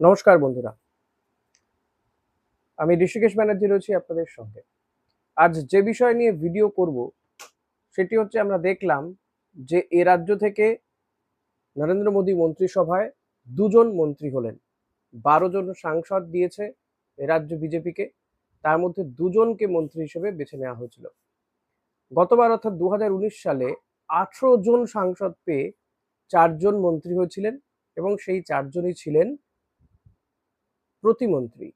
নমস্কার বন্ধুরা। আমি ঋষিকেশ ব্যানার্জি রয়েছি আপনাদের সঙ্গে। আজ যে বিষয় নিয়ে ভিডিও করব, সেটি হচ্ছে আমরা দেখলাম যে এ রাজ্য থেকে নরেন্দ্র মোদী মন্ত্রিসভায় দুজন মন্ত্রী হলেন। বারো জন সাংসদ দিয়েছে এ রাজ্য বিজেপিকে। তার মধ্যে দুজনকে মন্ত্রী হিসেবে বেছে নেওয়া হয়েছিল। গতবার অর্থাৎ দু হাজার উনিশ সালে আঠেরো জন সাংসদ পেয়ে চারজন মন্ত্রী হয়েছিলেন এবং সেই চারজনই ছিলেন প্রতিমন্ত্রী।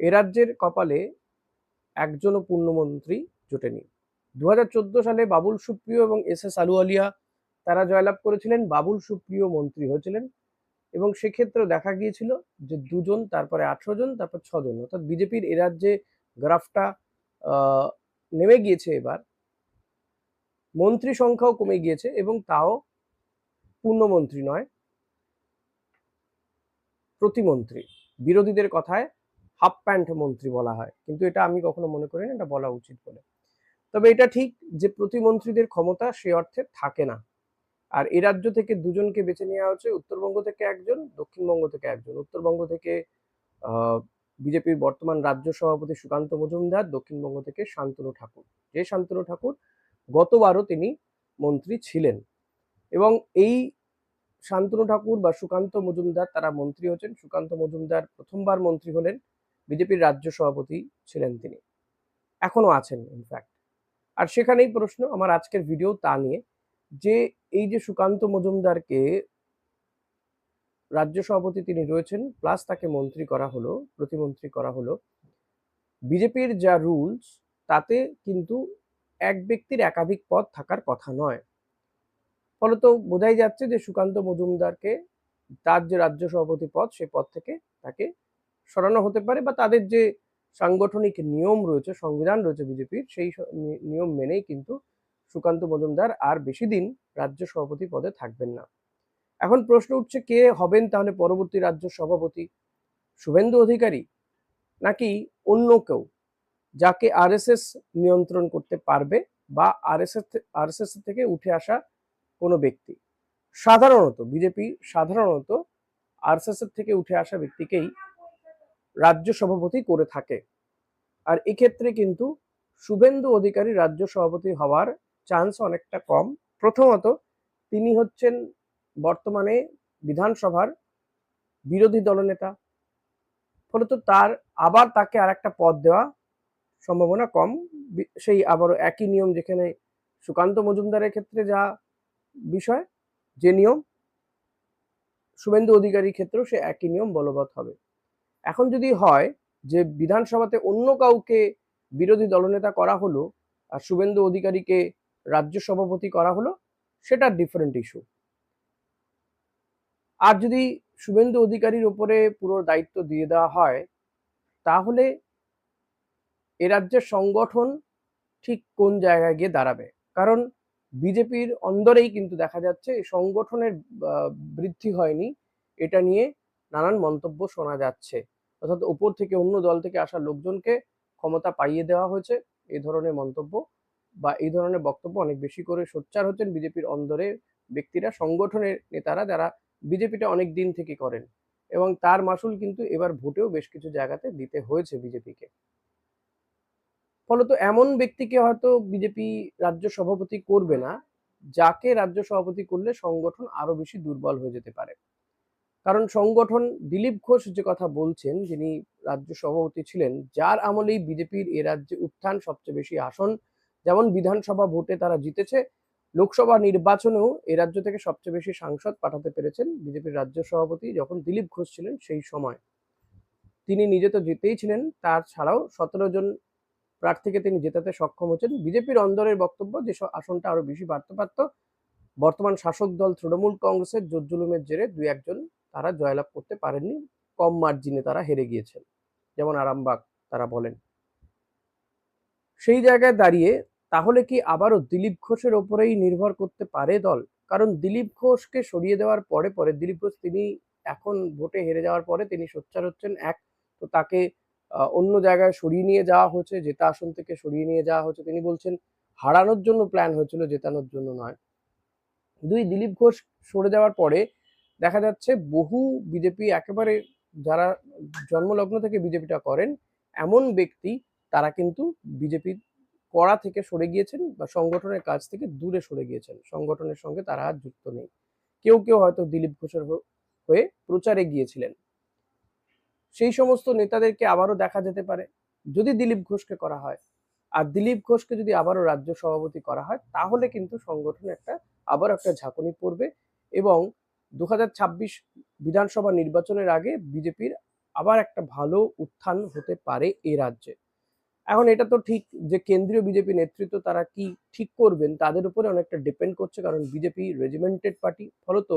এ রাজ্যের কপালে একজনও পূর্ণমন্ত্রী জোটেনি। দু হাজার চোদ্দ সালে বাবুল সুপ্রিয় এবং এস এস আলুয়ালিয়া তারা জয়লাভ করেছিলেন, বাবুল সুপ্রিয় মন্ত্রী হয়েছিলেন এবং সেক্ষেত্রে দেখা গিয়েছিল যে দুজন, তারপরে আঠেরো জন, তারপর ছজন অর্থাৎ বিজেপির এ রাজ্যে গ্রাফটা নেমে গিয়েছে এবার। মন্ত্রী সংখ্যাও কমে গিয়েছে এবং তাও পূর্ণমন্ত্রী নয়। প্রতিমন্ত্রী। বিরোধীদের কথায় হাফ প্যান্ট মন্ত্রী বলা হয়। কিন্তু এটা আমি কখনো মনে করি না এটা বলা উচিত বলে। তবে এটা ঠিক যে প্রতিমন্ত্রীদের ক্ষমতা সে অর্থে থাকে না। আর এ রাজ্য থেকে দুজনকে বেছে নেওয়া হচ্ছে উত্তরবঙ্গ থেকে একজন, দক্ষিণবঙ্গ থেকে একজন। উত্তরবঙ্গ থেকে বিজেপির বর্তমান রাজ্য সভাপতি সুকান্ত মজুমদার, দক্ষিণবঙ্গ থেকে শান্তনু ঠাকুর। যে শান্তনু ঠাকুর গতবারও তিনি মন্ত্রী ছিলেন। এবং এই শান্তনু ঠাকুর বা সুকান্ত মজুমদার, তারা মন্ত্রী হচ্ছেন সুকান্ত মজুমদার প্রথমবার মন্ত্রী হলেন। বিজেপির রাজ্য সভাপতি ছিলেন তিনি। এখনও আছেন ইনফ্যাক্ট আর সেখানেই প্রশ্ন, আমার আজকের ভিডিও তা নিয়ে যে এই যে সুকান্ত মজুমদারকে রাজ্য সভাপতি তিনি রয়েছেন প্লাস তাকে মন্ত্রী করা হলো, প্রতিমন্ত্রী করা হলো, বিজেপির যা রুলস তাতে কিন্তু এক ব্যক্তির একাধিক পদ থাকার কথা নয়। ফলত বোঝাই যাচ্ছে যে সুকান্ত মজুমদারকে তার যে রাজ্য সভাপতি পদ, সে পদ থেকে তাকে সরানো হতে পারে বা তাদের যে সাংগঠনিক নিয়ম রয়েছে, সংবিধান রয়েছে বিজেপির, সেই নিয়ম মেনেই কিন্তু সুকান্ত মজুমদার আর বেশি দিন রাজ্য সভাপতি পদে থাকবেন না। এখন প্রশ্ন উঠছে কে হবেন তাহলে পরবর্তী রাজ্য সভাপতি? শুভেন্দু অধিকারী নাকি অন্য কেউ যাকে আরএসএস নিয়ন্ত্রণ করতে পারবে বা আরএসএস আরএসএস থেকে উঠে আসা কোনো ব্যক্তি। সাধারণত, বিজেপি সাধারণত আরএসএস এর থেকে উঠে আসা ব্যক্তিকেই রাজ্য সভাপতি করে থাকে। আর এক্ষেত্রে কিন্তু শুভেন্দু অধিকারী রাজ্য সভাপতি হওয়ার চান্স অনেকটা কম। প্রথমত, তিনি হচ্ছেন বর্তমানে বিধানসভার বিরোধী দলনেতা ফলত তার আবার তাকে আর একটা পদ দেওয়া সম্ভাবনা কম। সেই আবারও একই নিয়ম যেখানে সুকান্ত মজুমদারের ক্ষেত্রে যা বিষয়, যে নিয়ম শুভেন্দু অধিকারীর ক্ষেত্রেও সে একই নিয়ম বলবৎ হবে। এখন যদি হয় যে বিধানসভাতে অন্য কাউকে বিরোধী দলনেতা করা হলো আর শুভেন্দু অধিকারীকে রাজ্য সভাপতি করা হলো, সেটা ডিফারেন্ট ইস্যু আর যদি শুভেন্দু অধিকারীর ওপরে পুরো দায়িত্ব দিয়ে দেওয়া হয়, তাহলে এ রাজ্যের সংগঠন ঠিক কোন জায়গায় গিয়ে দাঁড়াবে? কারণ বিজেপির অন্দরেই কিন্তু দেখা যাচ্ছে সংগঠনের বৃদ্ধি হয়নি। এটা নিয়ে নানান মন্তব্য শোনা যাচ্ছে। অর্থাৎ ওপর থেকে অন্য দল থেকে আসা লোকজনকে ক্ষমতা পাইয়ে দেওয়া হয়েছে। এই ধরনের মন্তব্য বা এই ধরনের বক্তব্য অনেক বেশি করে সোচ্চার হচ্ছেন বিজেপির অন্দরে ব্যক্তিরা, সংগঠনের নেতারা যারা বিজেপিটা অনেক দিন থেকে করেন। এবং তার মাসুল কিন্তু এবার ভোটেও বেশ কিছু জায়গাতে দিতে হয়েছে বিজেপিকে। ফলত এমন ব্যক্তিকে হয়তো বিজেপি রাজ্য সভাপতি করবে না, যাকে রাজ্য সভাপতি করলে সংগঠন আরও বেশি দুর্বল হয়ে যেতে পারে। কারণ সংগঠন দিলীপ ঘোষ যে কথা বলছেন, যিনি রাজ্য সভাপতি ছিলেন, যার আমলেই বিজেপির এ রাজ্যে উত্থান সবচেয়ে বেশি আসন, যেমন বিধানসভা ভোটে তারা জিতেছে, লোকসভা নির্বাচনেও এ রাজ্য থেকে সবচেয়ে বেশি সাংসদ পাঠাতে পেরেছেন বিজেপির রাজ্য সভাপতি যখন দিলীপ ঘোষ ছিলেন সেই সময়। তিনি নিজে তো জিতেই ছিলেন, তার ছাড়াও সতেরো জন প্রার্থীকে তিনি জেতাতে সক্ষম হচ্ছেন। বিজেপির অন্দরের বক্তব্য যে আসনটা আরও বেশি বাড়তে পারত। বর্তমান শাসক দল তৃণমূল কংগ্রেসের জোরজুলুমের জেরে দুই একজন তারা জয়লাভ করতে পারেননি। কম মার্জিনে তারা হেরে গিয়েছেন। যেমন আরামবাগ তারা বলেন। সেই জায়গায় দাঁড়িয়ে তাহলে কি আবারও দিলীপ ঘোষের ওপরেই নির্ভর করতে পারে দল? কারণ দিলীপ ঘোষকে সরিয়ে দেওয়ার পরে পরে, দিলীপ ঘোষ তিনি এখন ভোটে হেরে যাওয়ার পরে তিনি সোচ্চার হচ্ছেন এক। তো তাকে অন্য জায়গায় সরিয়ে নিয়ে যাওয়া হয়েছে জেতা আসন থেকে সরিয়ে নিয়ে যাওয়া হয়েছে তিনি বলছেন, হারানোর জন্য প্ল্যান হয়েছিল, জেতানোর জন্য নয়। দুই, দিলীপ ঘোষ সরে যাওয়ার পরে দেখা যাচ্ছে, বহু বিজেপি একেবারে যারা জন্মলগ্ন থেকে বিজেপিটা করেন, এমন ব্যক্তি তারা কিন্তু বিজেপির কড়া থেকে সরে গিয়েছেন বা সংগঠনের কাজ থেকে দূরে সরে গিয়েছেন। সংগঠনের সঙ্গে তারা যুক্ত নেই। কেউ কেউ হয়তো দিলীপ ঘোষের হয়ে প্রচারে গিয়েছিলেন। সেই সমস্ত নেতাদেরকে আবারও দেখা যেতে পারে যদি দিলীপ ঘোষকে করা হয়। আর দিলীপ ঘোষকে যদি আবারও রাজ্য সভাপতি করা হয়, তাহলে কিন্তু সংগঠনে একটা আবার একটা ঝাঁকুনি পড়বে এবং দু হাজার ছাব্বিশ বিধানসভা নির্বাচনের আগে বিজেপির আবার একটা ভালো উত্থান হতে পারে এ রাজ্যে। এখন এটা তো ঠিক যে কেন্দ্রীয় বিজেপি নেতৃত্ব তারা কি ঠিক করবেন, তাদের উপরে অনেকটা ডিপেন্ড করছে কারণ বিজেপি রেজিমেন্টেড পার্টি ফলত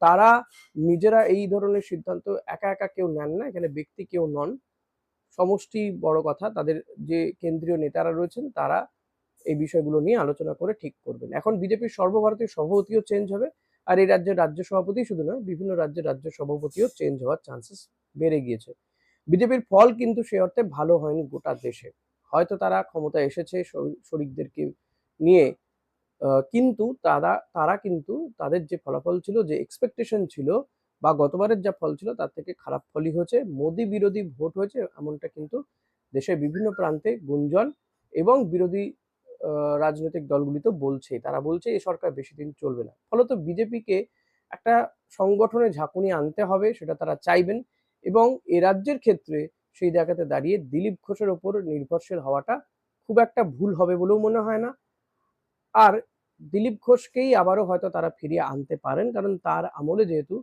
তারা নিজেরা এই ধরনের সিদ্ধান্ত একা একা কেউ নেন না, এখানে ব্যক্তি কেউ নন। সমষ্টি বড় কথা, তাদের যে কেন্দ্রীয় নেতারা রয়েছেন, তারা এই বিষয়গুলো নিয়ে আলোচনা করে ঠিক করবেন। এখন বিজেপির সর্বভারতীয় সভাপতিও চেঞ্জ হবে, আর এই রাজ্যের রাজ্য সভাপতি শুধু নয়, বিভিন্ন রাজ্যের রাজ্য সভাপতিও চেঞ্জ হওয়ার চান্সেস বেড়ে গিয়েছে। বিজেপির ফল কিন্তু সে অর্থে ভালো হয়নি গোটা দেশে। হয়তো তারা ক্ষমতা এসেছে শরি- শরিকদেরকে নিয়ে কিন্তু তারা তারা কিন্তু তাদের যে ফলাফল ছিল, যে এক্সপেকটেশন ছিল বা গতবারের যা ফল ছিল, তার থেকে খারাপ ফলই হয়েছে। মোদি বিরোধী ভোট হয়েছে এমনটা কিন্তু দেশের বিভিন্ন প্রান্তে গুঞ্জন এবং বিরোধী রাজনৈতিক দলগুলি তো বলছে। তারা বলছে এই সরকার বেশি দিন চলবে না। ফলত বিজেপিকে একটা সংগঠনে ঝাঁকুনি আনতে হবে, সেটা তারা চাইবেন এবং এ রাজ্যের ক্ষেত্রে সেই জায়গাতে দাঁড়িয়ে দিলীপ ঘোষের ওপর নির্ভরশীল হওয়াটা খুব একটা ভুল হবে বলেও মনে হয় না। আর দিলীপ ঘোষকেই আবারও হয়তো তারা ফিরিয়ে আনতে পারেন, কারণ তার আমলে যেহেতু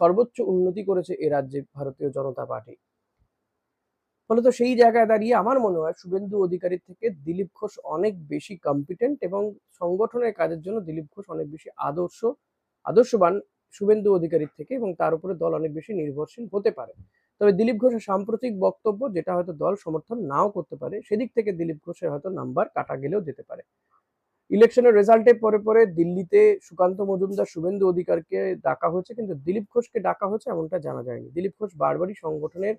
সর্বোচ্চ উন্নতি করেছে এ রাজ্যে ভারতীয় জনতা পার্টি। ফলত সেই জায়গায় দাঁড়িয়ে আমার মনে হয় শুভেন্দু অধিকারীর থেকে দিলীপ ঘোষ অনেক বেশি কম্পিটেন্ট এবং সংগঠনের কাজের জন্য দিলীপ ঘোষ অনেক বেশি আদর্শ, আদর্শবান শুভেন্দু অধিকারীর থেকে এবং তার উপরে দল অনেক বেশি নির্ভরশীল হতে পারে। তবে দিলীপ ঘোষের সাম্প্রতিক বক্তব্য যেটা হয়তো দল সমর্থন নাও করতে পারে, সেদিক থেকে দিলীপ ঘোষের হয়তো নাম্বার কাটা গেলেও যেতে পারে। ইলেকশনের রেজাল্টের পরে পরে দিল্লিতে সুকান্ত মজুমদার, শুভেন্দু অধিকারকে ডাকা হয়েছে, কিন্তু দিলীপ ঘোষকে ডাকা হয়েছে এমনটা জানা যায়নি। দিলীপ ঘোষ বারবারই সংগঠনের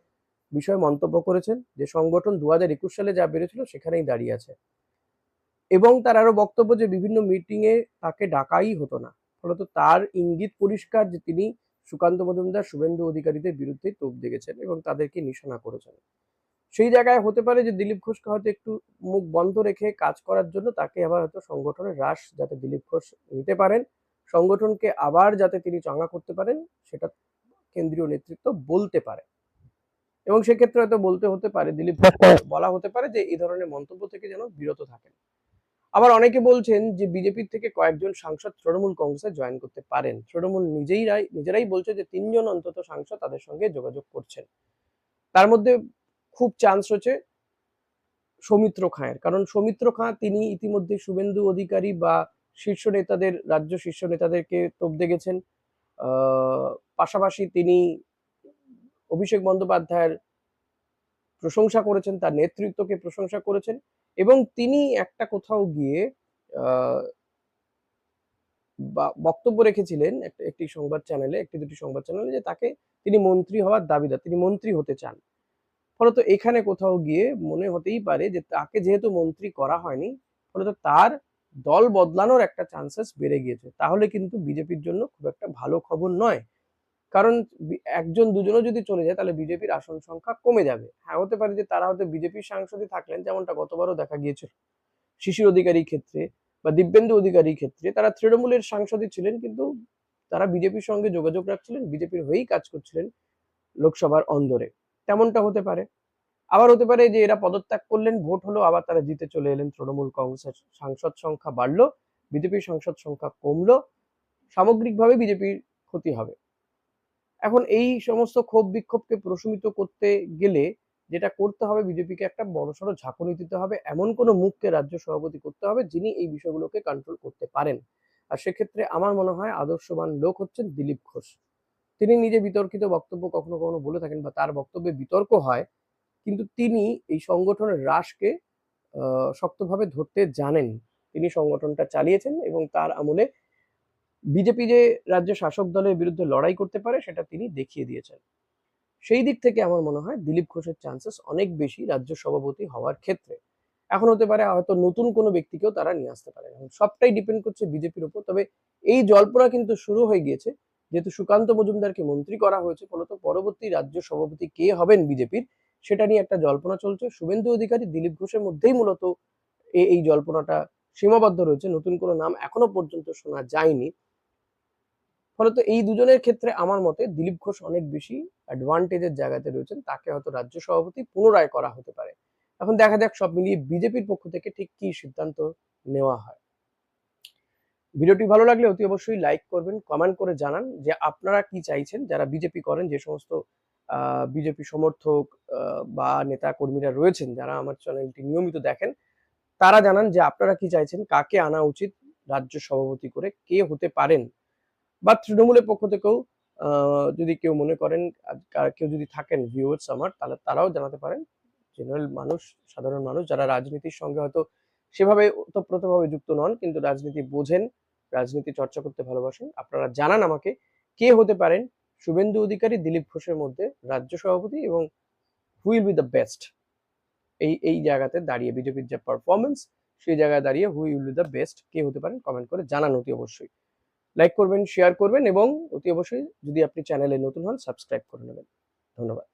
বিষয়ে মন্তব্য করেছেন যে, সংগঠন দু হাজার একুশ সালে যা বেড়েছিল সেখানেই দাঁড়িয়ে আছে। এবং তার আরও বক্তব্য যে, বিভিন্ন মিটিং এ তাকে ডাকাই হতো না। ফলত তার ইঙ্গিত পরিষ্কার যে, তিনি সুকান্ত মজুমদার, শুভেন্দু অধিকারীদের বিরুদ্ধে তোপ দেখেছেন এবং তাদেরকে নিশানা করেছেন। সেই জায়গায় হতে পারে যে দিলীপ ঘোষকে হয়তো একটু মুখ বন্ধ রেখে কাজ করার জন্য তাকে আবার হয়তো সংগঠনের হ্রাস যাতে দিলীপ ঘোষ নিতে পারেন সংগঠনকে আবার যাতে তিনি চাঙ্গা করতে পারেন সেটা কেন্দ্রীয় নেতৃত্ব বলতে পারে। এবং সেক্ষেত্রে হয়তো বলতে হতে পারে দিলীপ বলা হতে পারে যে এই ধরনের মন্তব্য থেকে যেন বিরত থাকেন। আবার অনেকে বলছেন যে বিজেপির থেকে কয়েকজন সাংসদ তৃণমূল কংগ্রেসে জয়েন করতে পারেন। তৃণমূল নিজেরাই নিজেরাই বলছে যে তিনজন অন্তত সাংসদ তাদের সঙ্গে যোগাযোগ করছেন। তার মধ্যে খুব চান্স হচ্ছে সৌমিত্র খাঁয়ের। কারণ সৌমিত্র খাঁ তিনি ইতিমধ্যে শুভেন্দু অধিকারী বা শীর্ষ নেতাদের রাজ্য শীর্ষ নেতাদেরকে তোপ দেখেছেন আহ, পাশাপাশি তিনি অভিষেক বন্দ্যোপাধ্যায়ের প্রশংসা করেছেন তার নেতৃত্বকে প্রশংসা করেছেন এবং তিনি একটা কোথাও গিয়ে বক্তব্য রেখেছিলেন একটি সংবাদ চ্যানেলে একটি দুটি সংবাদ চ্যানেলে যে তাকে তিনি মন্ত্রী হওয়ার দাবিদার তিনি মন্ত্রী হতে চান। ফলত এখানে কোথাও গিয়ে মনে হতেই পারে যে তাকে যেহেতু মন্ত্রী করা হয়নি, ফলত তার দল বদলানোর একটা চান্সেস বেড়ে গিয়েছে। তাহলে কিন্তু বিজেপির জন্য খুব একটা ভালো খবর নয়। কারণ একজন দুজনও যদি চলে যায়, তাহলে বিজেপির আসন সংখ্যা কমে যাবে। হ্যাঁ হতে পারে যে তারা হয়তো বিজেপির সাংসদই থাকলেন, যেমনটা গতবারও দেখা গিয়েছিল। শিশির অধিকারীর ক্ষেত্রে বা দিব্যেন্দু অধিকারীর ক্ষেত্রে তারা তৃণমূলের সাংসদই ছিলেন, কিন্তু তারা বিজেপির সঙ্গে যোগাযোগ রাখছিলেন, বিজেপির হয়েই কাজ করছিলেন লোকসভার অন্দরে। তেমনটা হতে পারে। আবার হতে পারে যে এরা পদত্যাগ করলেন, ভোট হলো, আবার তারা জিতে চলে এলেন তৃণমূল কংগ্রেসের সাংসদ সংখ্যা বাড়লো, বিজেপির সাংসদ সংখ্যা কমলো, সামগ্রিকভাবে বিজেপির ক্ষতি হবে। এখন এই সমস্ত ক্ষোভ বিক্ষোভকে প্রশমিত করতে গেলে যেটা করতে হবে, বিজেপিকে একটা বড়সড় ঝাঁকুনি দিতে হবে, এমন কোনো মুখকে রাজ্য সভাপতি করতে হবে, যিনি এই বিষয়গুলোকে কন্ট্রোল করতে পারেন। আর সেক্ষেত্রে আমার মনে হয় আদর্শবান লোক হচ্ছেন দিলীপ ঘোষ। তিনি নিজে বিতর্কিত বক্তব্য কখনো কখনো বলে থাকেন বা তার বক্তব্যে বিতর্ক হয়, কিন্তু তিনি এই সংগঠনের হ্রাসকে শক্তভাবে ধরতে জানেন। তিনি সংগঠনটা চালিয়েছেন এবং তার আমলে বিজেপি যে রাজ্য শাসক দলের বিরুদ্ধে লড়াই করতে পারে, সেটা তিনি দেখিয়ে দিয়েছেন। সেই দিক থেকে আমার মনে হয় দিলীপ ঘোষের চান্সেস অনেক বেশি রাজ্য সভাপতি হওয়ার ক্ষেত্রে। এখন হতে পারে হয়তো নতুন কোনো ব্যক্তিকেও তারা নিয়ে আসতে পারে সবটাই ডিপেন্ড করছে বিজেপির উপর তবে এই জল্পনা কিন্তু শুরু হয়ে গিয়েছে যেহেতু সুকান্ত মজুমদারকে মন্ত্রী করা হয়েছে, ফলত পরবর্তী রাজ্য সভাপতি কে হবেন বিজেপির? সেটা নিয়ে একটা জল্পনা চলছে। শুভেন্দু অধিকারী, দিলীপ ঘোষের মধ্যেই মূলত এই জল্পনাটা সীমাবদ্ধ রয়েছে। নতুন কোনো নাম এখনও পর্যন্ত শোনা যায়নি। ফলত এই দুজনের ক্ষেত্রে আমার মতে দিলীপ ঘোষ অনেক বেশি অ্যাডভান্টেজের জায়গাতে রয়েছেন। তাকে হয়তো রাজ্য সভাপতি পুনরায় করা হতে পারে। এখন দেখা যাক সব মিলিয়ে বিজেপির পক্ষ থেকে ঠিক কি সিদ্ধান্ত নেওয়া হয়। ভিডিওটি ভালো লাগলে অতি অবশ্যই লাইক করবেন, কমেন্ট করে জানান যে আপনারা কি চাইছেন, যারা বিজেপি করেন, যে সমস্ত বিজেপি সমর্থক বা নেতা কর্মীরা রয়েছেন, যারা আমার চ্যানেলটি নিয়মিত দেখেন, তারা জানান যে আপনারা কি চাইছেন, কাকে আনা উচিত, রাজ্য সভাপতি করে কে হতে পারেন? বা তৃণমূলের পক্ষ থেকেও যদি কেউ মনে করেন কেউ যদি থাকেন ভিউয়ার্স আমার, তাহলে তারাও জানাতে পারেন। জেনারেল মানুষ, সাধারণ মানুষ যারা রাজনীতির সঙ্গে হয়তো সেভাবে ওতপ্রোতভাবে যুক্ত নন, কিন্তু রাজনীতি বোঝেন রাজনীতি চর্চা করতে ভালোবাসেন। আপনারা জানান আমাকে কে হতে পারেন শুভেন্দু অধিকারী, দিলীপ ঘোষের মধ্যে রাজ্য সভাপতি এবং হুইল বি দ্য বেস্ট এই এই জায়গাতে দাঁড়িয়ে বিজেপির যে পারফরমেন্স সেই জায়গায় দাঁড়িয়ে who will be the best কে হতে পারেন কমেন্ট করে জানান অতি অবশ্যই। লাইক করবেন শেয়ার করবেন এবং অতি অবশ্যই যদি আপনি চ্যানেলে নতুন হন সাবস্ক্রাইব করে নেবেন। ধন্যবাদ।